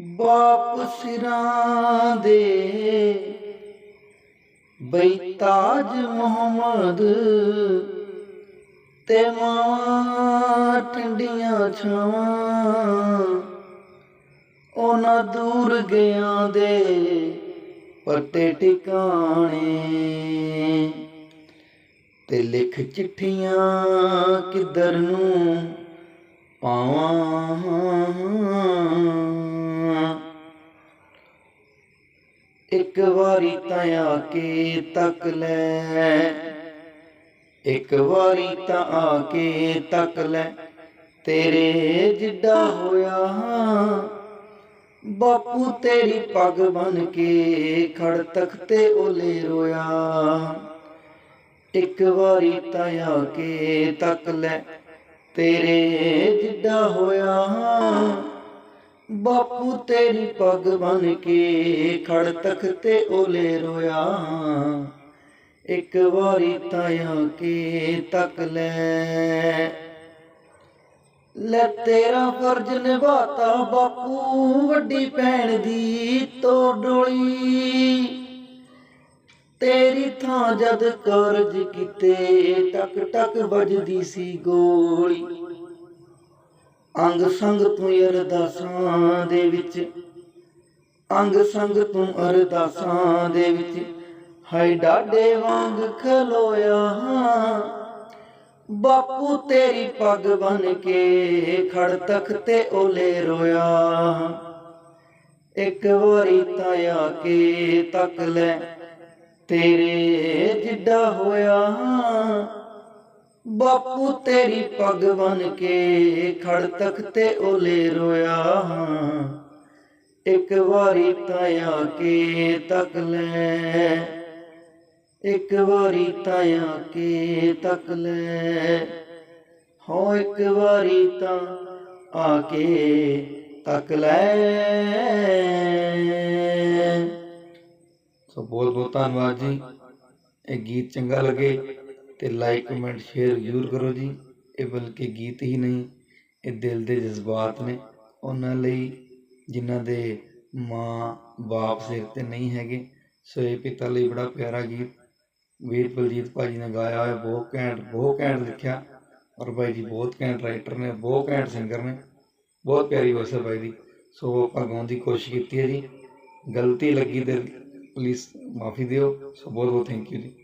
ਬਾਪ ਸਿਰਾਂ ਦੇ ਬਈਤਾਜ ਮੁਹੰਮਦ ਤੇ ਮਾਂ ਟੰਡੀਆਂ ਛਾਵਾਂ। ਉਹਨਾਂ ਦੂਰ ਗਿਆਂ ਦੇ ਪੱਟੇ ਟਿਕਾਣੇ ਤੇ ਲਿਖ ਚਿੱਠੀਆਂ ਕਿੱਧਰ ਨੂੰ ਪਾਵਾਂ। ਇੱਕ ਵਾਰੀ ਤਾਂ ਆ ਕੇ ਤੱਕ ਲੈ। ਇੱਕ ਵਾਰੀ ਤਾਂ ਆ ਕੇ ਤੱਕ ਲੈ। ਤੇਰੇ ਜਿੱਡਾ ਹੋਇਆ ਬਾਪੂ ਤੇਰੀ ਪੱਗ ਬਨ ਕੇ ਖੜ ਤਖਤੇ ਓਲੇ ਰੋਇਆ। ਇੱਕ ਵਾਰੀ ਤਾਂ ਆ ਕੇ ਤੱਕ ਲੈ। ਤੇਰੇ ਜਿੱਡਾ ਹੋਇਆ ਬਾਪੂ ਤੇਰੀ ਪੱਗ ਬਨ ਕੇ ਖੜ ਤਖਤੇ ਓਲੇ ਰੋਇਆ। ਇੱਕ ਵਾਰੀ ਤਾਂ ਆ ਕੇ ਤੱਕ ਲੈ। ਲੈ ਤੇਰਾ ਫਰਜ਼ ਨਿਭਾਤਾ ਬਾਪੂ, ਵੱਡੀ ਭੈਣ ਦੀ ਤੋ ਡੋਲੀ। ਤੇਰੀ ਥਾਂ ਜਦ ਕਾਰਜ ਕੀਤੇ ਟਕ ਟਕ ਵੱਜਦੀ ਸੀ ਗੋਲੀ। ਅੰਗ ਸੰਗ ਤੂੰ ਅਰਦਾਸਾਂ ਦੇ ਵਿੱਚ। ਅੰਗ ਸੰਗ ਤੂੰ ਅਰਦਾਸਾਂ ਦੇ ਵਿੱਚ। ਹਾਏ ਡਾਡੇ ਵਾਂਗ ਖਲੋਇਆ ਬਾਪੂ ਤੇਰੀ ਪੱਗ ਬਨ ਕੇ ਖੜ ਤਖਤੇ ਓਲੇ ਰੋਇਆ ਇੱਕ ਵਾਰੀ ਤਾਂ ਆ ਕੇ ਤੱਕ ਲੈ ਤੇਰੇ ਜਿੱਡਾ ਹੋਇਆ ਬਾਪੂ ਤੇਰੀ ਪੱਗ ਬਨ ਕੇ ਖੜ ਤਖਤੇ ਓਲੇ ਰੋਇਆ ਇੱਕ ਵਾਰੀ ਤਾਂ ਆ ਕੇ ਤੱਕ ਲੈ। ਇੱਕ ਵਾਰੀ ਤਾਂ ਆ ਕੇ ਤੱਕ ਲੈ। ਹੋ, ਇੱਕ ਵਾਰੀ ਤਾਂ ਆ ਕੇ ਤੱਕ ਲੈ। ਸੋ ਬਹੁਤ ਬਹੁਤ ਧੰਨਵਾਦ ਜੀ। ਇਹ ਗੀਤ ਚੰਗਾ ਲੱਗੇ। ਤੇ ਲਾਈਕ ਕਮੈਂਟ ਸ਼ੇਅਰ ਜ਼ਰੂਰ ਕਰੋ ਜੀ। ਇਹ ਬਲਕਿ ਗੀਤ ਹੀ ਨਹੀਂ, ਇਹ ਦਿਲ ਦੇ ਜਜ਼ਬਾਤ ਨੇ। ਉਹਨਾਂ ਲਈ ਜਿਨ੍ਹਾਂ ਦੇ ਮਾਂ, ਬਾਪ ਸਿਰ ਤੇ ਨਹੀਂ ਹੈਗੇ, ਸੋ ਇਹ ਪਿਤਾ ਲਈ ਬੜਾ ਪਿਆਰਾ ਗੀਤ। ਵੀਰ ਬਲਜੀਤ ਭਾਜੀ ਨੇ ਗਾਇਆ ਹੋਇਆ, ਬਹੁਤ ਘੈਂਟ ਬਹੁਤ ਘੈਂਟ ਲਿਖਿਆ। ਔਰ ਭਾਈ ਜੀ ਬਹੁਤ ਘੈਂਟ ਰਾਈਟਰ ਨੇ, ਬਹੁਤ ਘੈਂਟ ਸਿੰਗਰ ਨੇ। ਬਹੁਤ ਪਿਆਰੀ voice ਹੈ ਭਾਈ ਦੀ। ਸੋ ਆਪਾਂ ਗਾਉਣ ਦੀ ਕੋਸ਼ਿਸ਼ ਕੀਤੀ ਹੈ ਜੀ। ਗਲਤੀ ਲੱਗੀ ਤੇ ਪਲੀਜ਼ ਮਾਫੀ ਦਿਓ। ਸੋ ਬਹੁਤ ਬਹੁਤ ਥੈਂਕ ਯੂ ਜੀ।